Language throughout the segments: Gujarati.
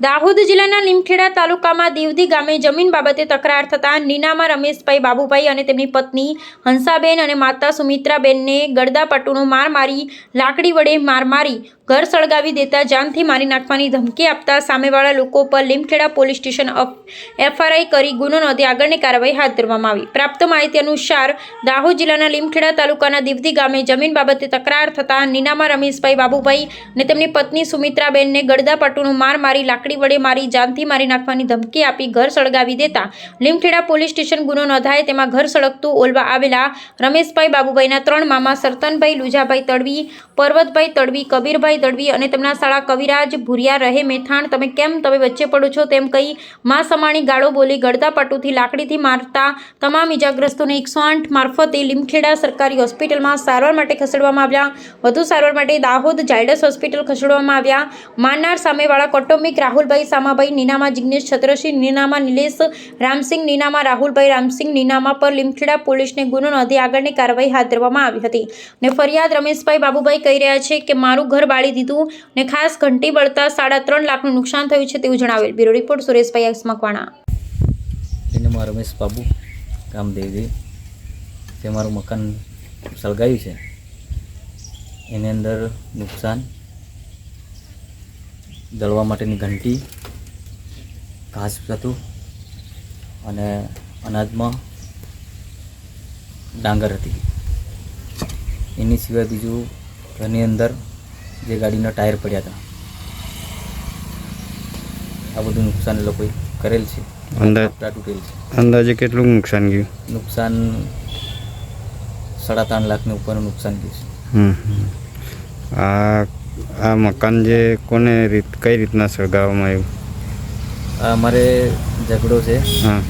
દાહોદ જિલ્લાના લીમખેડા તાલુકામાં દેવધી ગામે જમીન બાબતે તકરાર થતાં નીનામાં રમેશભાઈ બાબુભાઈ અને તેમની પત્ની હંસાબેન અને માતા સુમિત્રાબેનને ગળદાપટ્ટુનો માર મારી, લાકડી વડે માર મારી ઘર સળગાવી દેતા જાનથી મારી નાખવાની ધમકી આપતા સામેવાળા લોકો પર લીમખેડા પોલીસ સ્ટેશન એફઆરઆઈ કરી ગુનો નોંધી આગળની કાર્યવાહી હાથ ધરવામાં આવી. પ્રાપ્ત માહિતી અનુસાર, દાહોદ જિલ્લાના લીમખેડા તાલુકાના દેવધી ગામે જમીન બાબતે તકરાર થતાં નીનામાં રમેશભાઈ બાબુભાઈ અને તેમની પત્ની સુમિત્રાબેનને ગડદાપટુનું માર મારી લાકડી વડે મારી જાનથી મારી નાખવાની ધમકી આપી ઘર સળગાવી દેતા લીમખેડા પોલીસ સ્ટેશન ગુનો નોંધાય તેમાં ઘર સળગતું ઓલવા આવેલા રમેશભાઈ બાબુભાઈના ત્રણ મામા સરતનભાઈ, લુજાભાઈ તડવી, પર્વતભાઈ તડવી, કબીરભાઈ તડવી અને તેમના શાળા કવિરાજ ભુરિયા રહે મેથાણ, તમે કેમ તમે વચ્ચે પડો છો તેમ કહી મા સમાણી ગાળો બોલી ગળદાપટ્ટુથી લાકડીથી મારતા તમામ ઇજાગ્રસ્તોને એકસો આઠ મારફતે લીમખેડા સરકારી હોસ્પિટલમાં સારવાર માટે ખસેડવામાં આવ્યા. વધુ સારવાર માટે દાહોદ ઝાયડસ હોસ્પિટલ ખસેડવામાં આવ્યા. માનનાર સામેવાળા કૌટુંબિક રાહુલભાઈ સામાભાઈ, નીનામા જિગ્નેશ છત્રસિંહ, નીનામા નિલેશ રામસિંહ, નીનામા રાહુલભાઈ રામસિંહ, નીનામા પર લીમખેડા પોલીસને ગુનો નોંધી આગળની કાર્યવાહી હાથ ધરવામાં આવી હતી. ને ફરિયાદ રમેશભાઈ બાબુભાઈ કહી રહ્યા છે કે મારું ઘર બાળી દીધું અને ખાસ ઘંટી બળતા સાડા ત્રણ લાખનું નુકસાન થયું છે તેવું જણાવેલ bureau report Sureshbhai X Makwana એનામાં રમેશ બાબુ ગામ દેવજી તે મારું મકાન સળગાવ્યું છે, એની અંદર નુકસાન, દળવા માટેની ઘંટી, ઘાસ હતું અને અનાજમાં ડાંગર હતી. એની સિવાય બીજું ઘરની અંદર જે ગાડીના ટાયર પડ્યા હતા. આ બધું નુકસાન લોકોએ કરેલ છે. તૂટેલ છે. અંદાજે કેટલું નુકસાન ગયું? નુકસાન સાડા ત્રણ લાખની ઉપરનું નુકસાન ગયું છે. આ આ મકાન જે કોને રીત કઈ રીતના સળગાવવામાં આવ્યું? આ અમારે ઝઘડો છે. હા.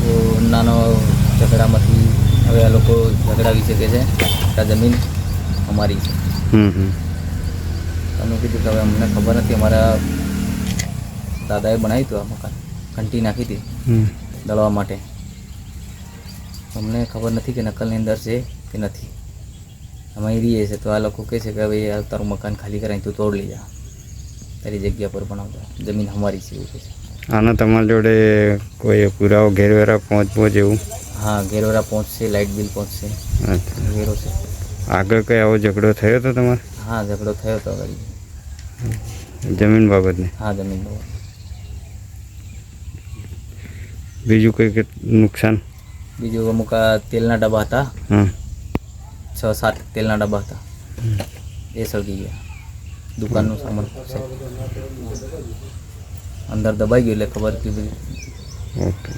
તો નાનો ઝઘડામાંથી હવે આ લોકો ઝઘડાવી શકે છે. આ જમીન અમારી છે. હમ હમ. અમે કીધું કે હવે અમને ખબર નથી અમારા દાદાએ બનાવ્યું હતું આ મકાન ઘંટી નાખી હતી હમ. દળવા માટે. અમને ખબર નથી કે નકલની અંદર છે કે નથી. અમે અહીં રહીએ છીએ તો આ લોકો કહે છે કે હવે આ તારું મકાન ખાલી કરાવી તું તોડ લઈ જા. તારી જગ્યા પર બનાવતા જમીન અમારી છે એવું કહે છે. આનો તમારી જોડે કોઈ પુરાવો ઘેરવેરા પહોંચવો જેવું? હા ઘેરવેરા પહોંચશે લાઇટ બિલ પહોંચશે. ઘેરો છે. આગળ કઈ આવો ઝઘડો થયો હતો તમારે? હા ઝઘડો થયો હતો આગળ જમીન બાબતને? હા જમીનનો બીજું કંઈ કે નુકસાન? બીજું અમુક આ તેલના ડબ્બા હતા. હા. છ સાત તેલના ડબ્બા હતા. એ સળગી ગયા. દુકાનનું સામાન છે. અંદર દબાઈ ગયું એટલે ખબર કે બધી ઓકે.